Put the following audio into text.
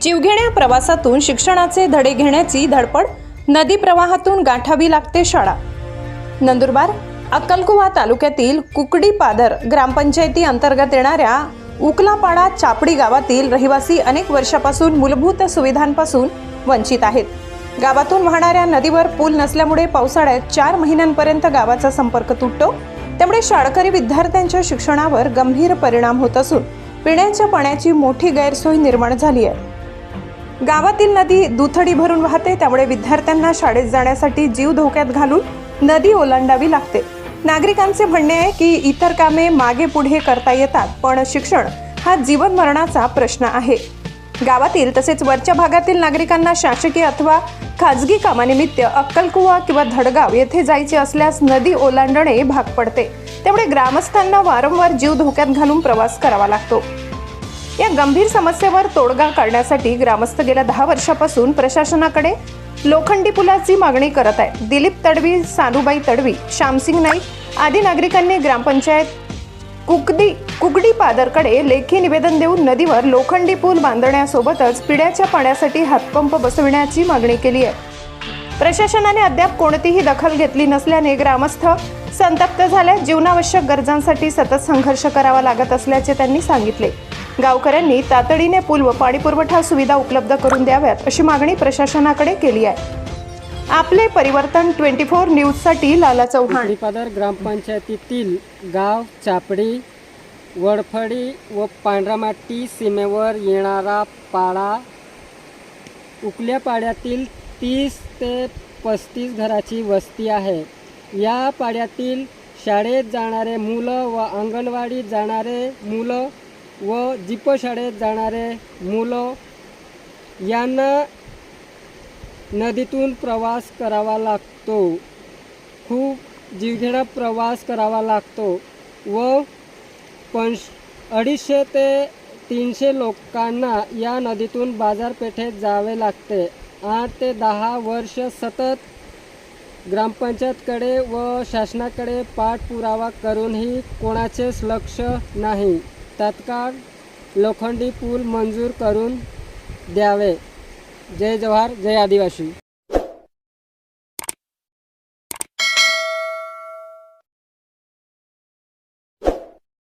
जीवघेण्या प्रवासातून शिक्षणाचे धडे घेण्याची धडपड नदी प्रवाहातून गाठावी लागते शाळा. नंदुरबार अक्कलकुवा तालुक्यातील कुकडी पादर ग्रामपंचायती अंतर्गत येणाऱ्या उकलापाडा चापडी गावातील रहिवासी अनेक वर्षापासून मूलभूत सुविधांपासून वंचित आहेत. गावातून वाहणाऱ्या नदीवर पूल नसल्यामुळे पावसाळ्यात चार महिन्यांपर्यंत गावाचा संपर्क तुटतो. त्यामुळे शाळकरी विद्यार्थ्यांच्या शिक्षणावर गंभीर परिणाम होत असून पिण्याच्या पाण्याची मोठी गैरसोय निर्माण झाली आहे. गावातील नदी दुथडी भरून वाहते त्यामुळे विद्यार्थ्यांना शाळेत जाण्यासाठी जीव धोक्यात घालून नदी ओलांडावी लागते. नागरिकांचे म्हणणे आहे की इतर कामे मागे पुढे करता येतात पण शिक्षण हा जीवन मरणाचा प्रश्न आहे. गावातील तसेच वरच्या भागातील नागरिकांना शासकीय अथवा खाजगी कामानिमित्त अक्कलकुवा किंवा धडगाव येथे जायचे असल्यास नदी ओलांडणे भाग पडते. त्यामुळे ग्रामस्थांना वारंवार जीव धोक्यात घालून प्रवास करावा लागतो. या गंभीर समस्येवर तोडगा काढण्यासाठी ग्रामस्थ गेल्या दहा वर्षापासून प्रशासनाकडे लोखंडी पुलाची मागणी करत आहे दिलीप तडवी सानुबाई तडवी श्यामसिंग नाईक आदी नागरिकांनी ग्रामपंचायत कुकडी कुकडी पादरकडे लेखी निवेदन देऊन नदीवर लोखंडी पूल बांधण्यासोबतच पिण्याच्या पाण्यासाठी हातपंप बसविण्याची मागणी केली आहे. प्रशासनाने अद्याप कोणतीही दखल घेतली नसल्याने ग्रामस्थ संतप्त झाल्यास जीवनावश्यक गरजांसाठी सतत संघर्ष करावा लागत असल्याचे त्यांनी सांगितले. गावकऱ्यांनी तातडीने पूल व पाणीपुरवठा सुविधा उपलब्ध करून द्याव्यात अशी मागणी प्रशासनाकडे केली आहे. आपले परिवर्तन ट्वेंटी फोर न्यूजसाठी लाला चव्हाण पिंपरीपादर ग्रामपंचायतीतील गाव चापडी वडफडी व पांढरामाटी सीमेवर येणारा पाडा उकल्या पाड्यातील तीस ते पस्तीस घराची वस्ती आहे. या पाड्यातील शाळेत जाणारे मुलं व अंगणवाडीत जाणारे मुलं व जिपशाळेत जाणारे मुलं यांना नदीतून प्रवास करावा लागतो. खूप जीवघेणा प्रवास करावा लागतो व पंश अडीचशे ते तीनशे लोकांना या नदीतून बाजारपेठेत जावे लागते. आठ ते दहा वर्ष सतत ग्रामपंचायतकडे व शासनाकडे पाठपुरावा करूनही कोणाचेच लक्ष नाही. तात्काळ लोखंडी पूल मंजूर करून द्यावे. जय जवाहर जय आदिवासी.